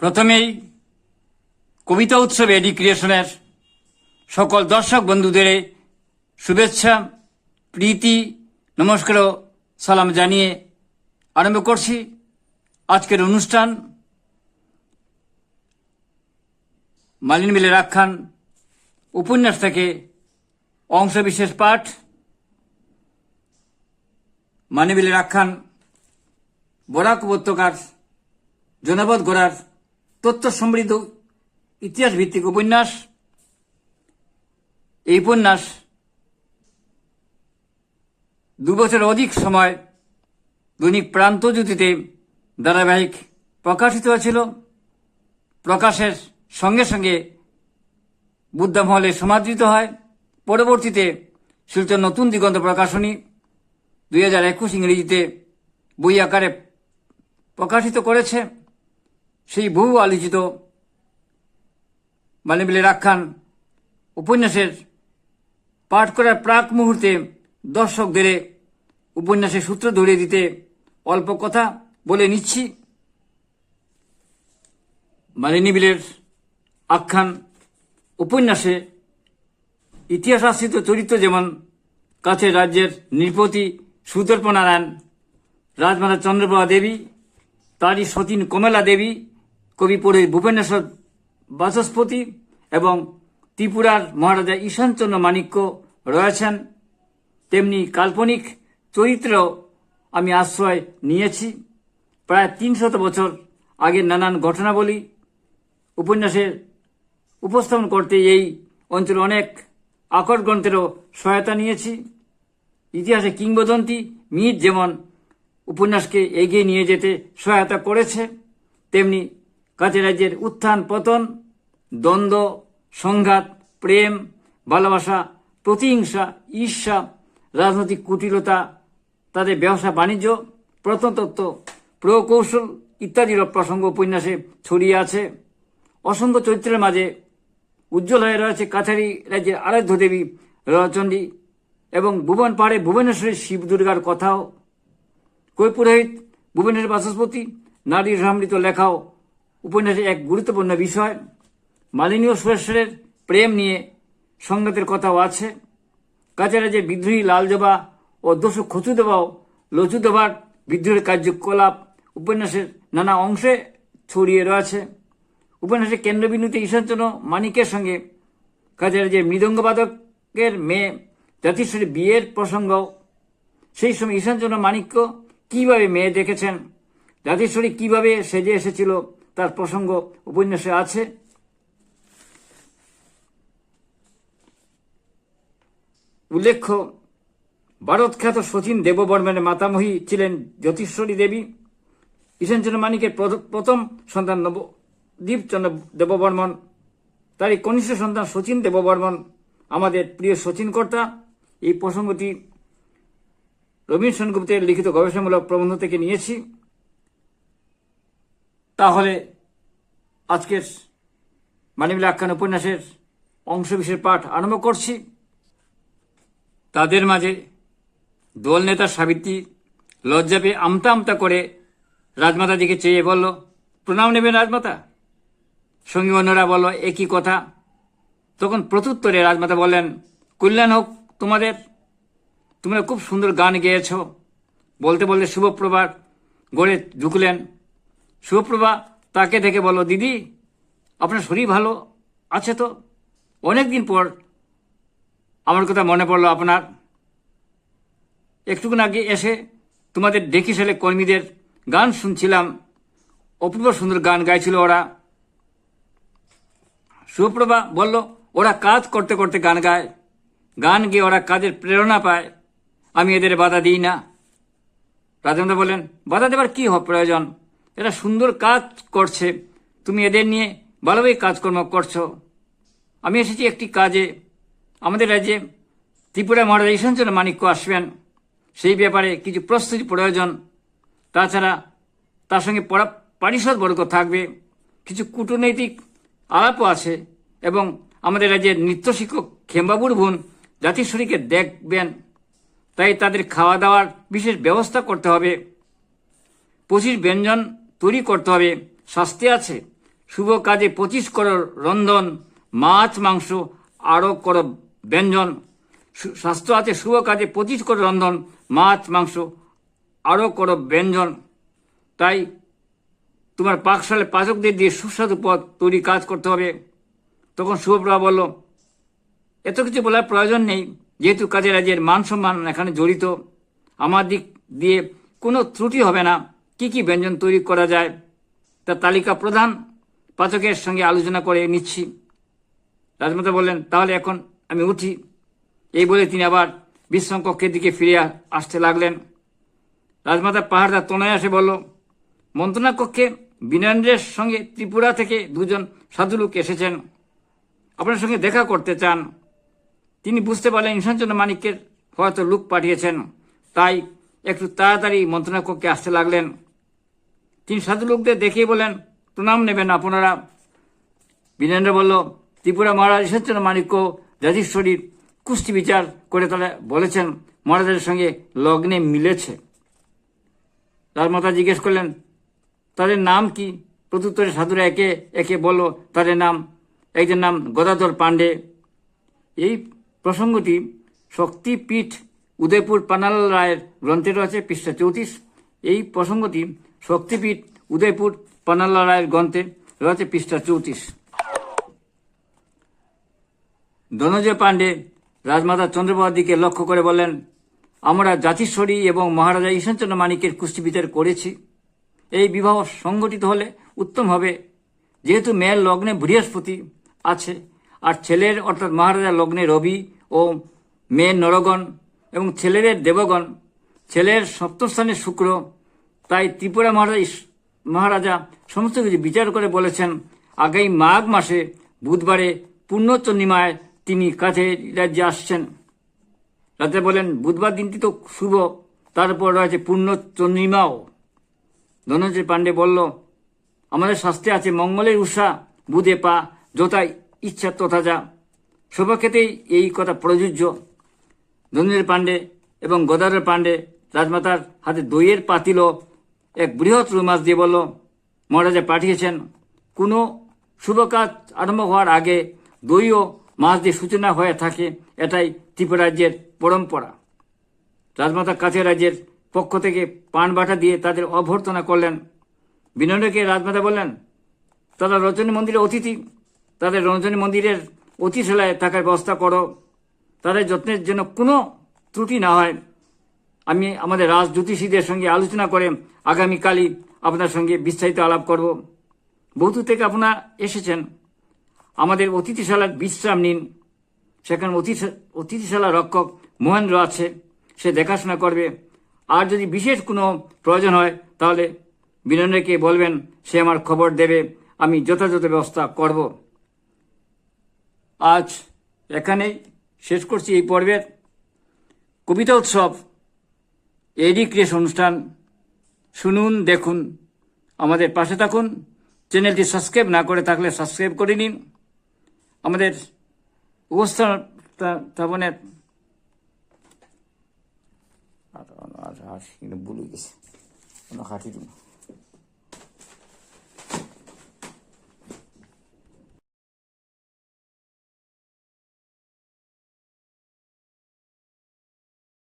প্রথমেই কবিতা উৎসব এডি ক্রিয়েশনের সকল দর্শক বন্ধুদের শুভেচ্ছা, প্রীতি, নমস্কার সালাম জানিয়ে আরম্ভ করছি আজকের অনুষ্ঠান। মালিন মিলের আখ্যান উপন্যাস থেকে অংশবিশেষ পাঠ। মানিবিলের আখ্যান বরাক উপত্যকার জনপদ গড়ার তথ্য সমৃদ্ধ ইতিহাস ভিত্তিক উপন্যাস। এই উপন্যাস দু দুবছর অধিক সময় দৈনিক প্রান্তজ্যোতিতে ধারাবাহিক প্রকাশিত হয়েছিল। প্রকাশের সঙ্গে সঙ্গে বুদ্ধামহলে সমাদৃত হয়। পরবর্তীতে শিলচর নতুন দিগন্ত প্রকাশনী দুই হাজার একুশ ইংরেজিতে বই আকারে প্রকাশিত করেছে। সেই বহু আলোচিত মালিবিলের আখ্যান উপন্যাসের পাঠ করার প্রাক মুহূর্তে দর্শকদের উপন্যাসের সূত্র ধরিয়ে দিতে অল্প কথা বলে নিচ্ছি। মালিনীবিলের আখ্যান উপন্যাসে ইতিহাস আশ্রিত চরিত্র যেমন কাছের রাজ্যের নৃপতি সুদর্পনারায়ণ, রাজমাতা চন্দ্রপ্রভা দেবী, তারই সতীন কমলা দেবী কবি পুরোহিত ভূপেন্দ্রনাথ বাচস্পতি এবং ত্রিপুরার মহারাজা ঈশানচন্দ্র মাণিক্য রয়েছেন। তেমনি কাল্পনিক চরিত্র আমি আশ্রয় নিয়েছি। প্রায় তিনশত বছর আগের নানান ঘটনাবলী, উপন্যাসের উপস্থাপন করতে এই অঞ্চলে অনেক আকর গ্রন্থেরও সহায়তা নিয়েছি। ইতিহাসে কিংবদন্তি মিট যেমন উপন্যাসকে এগিয়ে নিয়ে যেতে সহায়তা করেছে, তেমনি কাছে রাজ্যের উত্থান, পতন, দ্বন্দ্ব, সংঘাত, প্রেম, ভালোবাসা, প্রতিহিংসা, ঈর্ষা, রাজনৈতিক কুটিলতা, তাদের ব্যবসা, বাণিজ্য, প্রত্নতত্ত্ব, প্রকৌশল ইত্যাদির প্রসঙ্গ উপন্যাসে ছড়িয়ে আছে। অসংখ্য চরিত্রের মাঝে উজ্জ্বল হয়ে রয়েছে কাছারি রাজ্যের আরাধ্য দেবী রচণ্ডী এবং ভুবন পাহাড়ে ভুবনেশ্বরের শিব দুর্গার কথাও। কই পুরোহিত ভুবনেশ্বর বাচস্পতি নারী সমৃত লেখাও উপন্যাসের এক গুরুত্বপূর্ণ বিষয় মালিনী ও সুরেশ্বরের প্রেম নিয়ে সংঘাতের কথাও আছে। কাছাড়া যে বিদ্রোহী লালজবা ও দোষু খচুদেবাও লচুদেবার বিদ্রোহের কার্যকলাপ উপন্যাসের নানা অংশে ছড়িয়ে রয়েছে। উপন্যাসের কেন্দ্রবিন্দুতে ঈশ্বরচন্দ্র মানিকের সঙ্গে কাছাড়া যে মৃদঙ্গবাদকের মেয়ে জাতিশ্বরী বিয়ের প্রসঙ্গ, সেই সময় ঈশানচন্দ্র মানিক্য কীভাবে মেয়ে দেখেছেন জাতিশ্বরী কীভাবে সেজে এসেছিল তার প্রসঙ্গ উপন্যাসে আছে। উল্লেখ্য, ভারতখ্যাত শচীন দেববর্মনের মাতামহী ছিলেন জ্যোতিশ্বরী দেবী। ঈশানচন্দ্র মানিকের প্রথ- প্রথম সন্তান নবদ্বীপচন্দ্র দেববর্মন তারই কনিষ্ঠ সন্তান শচীন দেববর্মন আমাদের প্রিয় শচীন কর্তা এই প্রসঙ্গটি রবীন্দ্র সেনগুপ্তের লিখিত গবেষণামূলক প্রবন্ধ থেকে নিয়েছি। তাহলে আজকের মানিবিলা আখ্যান উপন্যাসের অংশবিশেষ পাঠ আরম্ভ করছি। তাদের মাঝে দোল নেতা সাবিত্রী লজ্জা পেয়ে আমতা আমতা করে রাজমাতার দিকে চেয়ে বলল, প্রণাম নেবেন রাজমাতা? সঙ্গী অন্যরা বলল, একই কথা। তখন প্রত্যুত্তরে রাজমাতা বললেন, কল্যাণ হোক তোমাদের। তোমরা খুব সুন্দর গান গেয়েছ। বলতে বলতে শুভপ্রভার গড়ে ঢুকলেন শুভপ্রভা তাকে দেখে বলো দিদি, আপনার শরীর ভালো আছে তো? অনেক দিন পর আমার কথা মনে পড়ল আপনার। একটুকুন আগে এসে তোমাদের ডেকি সেলে কর্মীদের গান শুনছিলাম। অপূর্ব সুন্দর গান গাইছিল ওরা। সুপ্রভা বলল, ওরা কাজ করতে করতে গান গায়। গান গেয়ে ওরা কাজের প্রেরণা পায়। আমি এদের বাধা দিই না। রাজেন্দ্র বলেন বাধা দেবার কি প্রয়োজন? এরা সুন্দর কাজ করছে। তুমি এদের নিয়ে ভালোভাবে কাজকর্ম করছ। আমি এসেছি একটি কাজে। আমাদের রাজ্যে ত্রিপুরা মহারাজা ঈশ্বরচন্দ্র মাণিক্য আসবেন। সেই ব্যাপারে কিছু প্রস্তুতি প্রয়োজন। তাছাড়া তার সঙ্গে পড়া পারিষদ বর্গ থাকবে। কিছু কূটনৈতিক আলাপও আছে এবং আমাদের রাজ্যের নৃত্য শিক্ষক খেম্বাবুর বোন জাতিশ্বরীকে দেখবেন। তাই তাদের খাওয়া দাওয়ার বিশেষ ব্যবস্থা করতে হবে। পঁচিশ ব্যঞ্জন তৈরি করতে হবে। শাস্তি আছে। শুভ কাজে পঁচিশ করোড় রন্ধন, মাছ, মাংস, আরও করো ব্যঞ্জন। স্বাস্থ্য আছে, শুভ কাজে পঁচিশ করোড় রন্ধন, মাছ, মাংস, আরও করো ব্যঞ্জন। তাই তোমার পাকশালে পাচকদের দিয়ে সুস্বাদু পদ তৈরি কাজ করতে হবে। তখন শুভপ্রভা বলল, এত কিছু বলার প্রয়োজন নেই। যেহেতু কাজে রাজ্যের মান সম্মান এখানে জড়িত, আমার দিক দিয়ে কোনো ত্রুটি হবে না। কি কি ব্যঞ্জন তৈরি করা যায়, তার তালিকা প্রধান পাচকের সঙ্গে আলোচনা করে নিচ্ছি। রাজমাতা বললেন, তাহলে এখন আমি উঠি। এই বলে তিনি আবার বিশ্রাম কক্ষের দিকে ফিরে আসতে লাগলেন। রাজমাতা পাহাড়দা তনয় আসে বলল মন্ত্রণা কক্ষে বিনয়েন্দ্রের সঙ্গে ত্রিপুরা থেকে দুজন সাধুলোক এসেছেন। আপনার সঙ্গে দেখা করতে চান। তিনি বুঝতে পারলেন ঈশানচন্দ্র মানিক্যের হয়তো লুক পাঠিয়েছেন। তাই একটু তাড়াতাড়ি মন্ত্রণা কক্ষে আসতে লাগলেন। তিনি সাধু লোকদের দেখিয়ে বলেন, প্রণাম নেবেন আপনারা। বীরেন্দ্র বলল ত্রিপুরা মহারাজ ঈশ্বরচন্দ্র মানিক্য যজীশ্বরীর কুস্তি বিচার করে তারা বলেছেন, মহারাজের সঙ্গে লগ্নে মিলেছে। রাজমাতা জিজ্ঞেস করলেন, তাদের নাম কি? প্রত্যুত্তরে সাধুরা একে একে বলল, তাদের নাম, একজন নাম গদাধর পাণ্ডে। এই প্রসঙ্গটি শক্তিপীঠ উদয়পুর পানাল রায়ের গ্রন্থে রয়েছে, পৃষ্ঠা চৌত্রিশ। এই প্রসঙ্গটি শক্তিপীঠ, উদয়পুর পানাল্লা রায়ের গ্রন্থে রয়েছে পৃষ্ঠা চৌত্রিশ। ধনঞ্জয় পাণ্ডে রাজমাতা চন্দ্রপ্রভার দিকে লক্ষ্য করে বলেন আমরা জাতিশ্বরী এবং মহারাজা ঈশ্বরচন্দ্র মানিকের কুস্তি বিচার করেছি। এই বিবাহ সংগঠিত হলে উত্তম হবে। যেহেতু মেয়ের লগ্নে বৃহস্পতি আছে, আর ছেলের অর্থাৎ মহারাজা লগ্নে রবি ও মেয়ের নরগণ এবং ছেলের দেবগণ, ছেলের সপ্তম সপ্তস্থানে শুক্র তাই ত্রিপুরা মহারাজ মহারাজা সমস্ত কিছু বিচার করে বলেছেন। আগামী মাঘ মাসে বুধবারে পূর্ণচন্দ্রিমায় তিনি কাছে রাজ্যে আসছেন। রাজা বলেন, বুধবার দিনটি তো শুভ। তারপর রয়েছে পূর্ণ চন্দ্রিমাও ধনঞ্জয় পাণ্ডে বলল, আমাদের শাস্ত্রে আছে, মঙ্গলের উষা, বুধে পা, যথা ইচ্ছা তথা যা। সর্বক্ষেত্রেই এই কথা প্রযোজ্য। ধনঞ্জয় পাণ্ডে এবং গদাধর পাণ্ডে রাজমাতার হাতে দইয়ের পাতিল এক বৃহৎ রুই মাছ দিয়ে বলল, মহারাজা পাঠিয়েছেন। কোনো শুভ কাজ আরম্ভ হওয়ার আগে দই ও মাছ দিয়ে সূচনা হয়ে থাকে, এটাই ত্রিপুরা রাজ্যের পরম্পরা। রাজমাতা কাছে রাজ্যের পক্ষ থেকে পান বাটা দিয়ে তাদের অভ্যর্থনা করলেন। বিনয়কে রাজমাতা বললেন, তারা রজনী মন্দিরের অতিথি। তাদের রজনী মন্দিরের অতিশালায় থাকার ব্যবস্থা করো। তাদের যত্নের জন্য কোনো ত্রুটি না হয়। আমি আমাদের রাজ জ্যোতিষীদের সঙ্গে আলোচনা করে আগামীকালই আপনার সঙ্গে বিস্তারিত আলাপ করব। বহুদূর থেকে আপনারা এসেছেন। আমাদের অতিথিশালার বিশ্রাম নিন। সেখানে অতিথি- অতিথিশালা রক্ষক মহেন্দ্র আছে, সে দেখাশোনা করবে। আর যদি বিশেষ কোনো প্রয়োজন হয়, তাহলে বিনয়কে বলবেন, সে আমার খবর দেবে। আমি যথাযথ ব্যবস্থা করব। আজ এখানেই শেষ করছি এই পর্বের কবিতা উৎসব। এডি ক্রেশ অনুষ্ঠান শুনুন, দেখুন, আমাদের পাশে থাকুন। চ্যানেলটি সাবস্ক্রাইব না করে থাকলে সাবস্ক্রাইব করে নিন। আমাদের উপস্থাপনের আর আর আর ভুলে গেছে। হাঁটি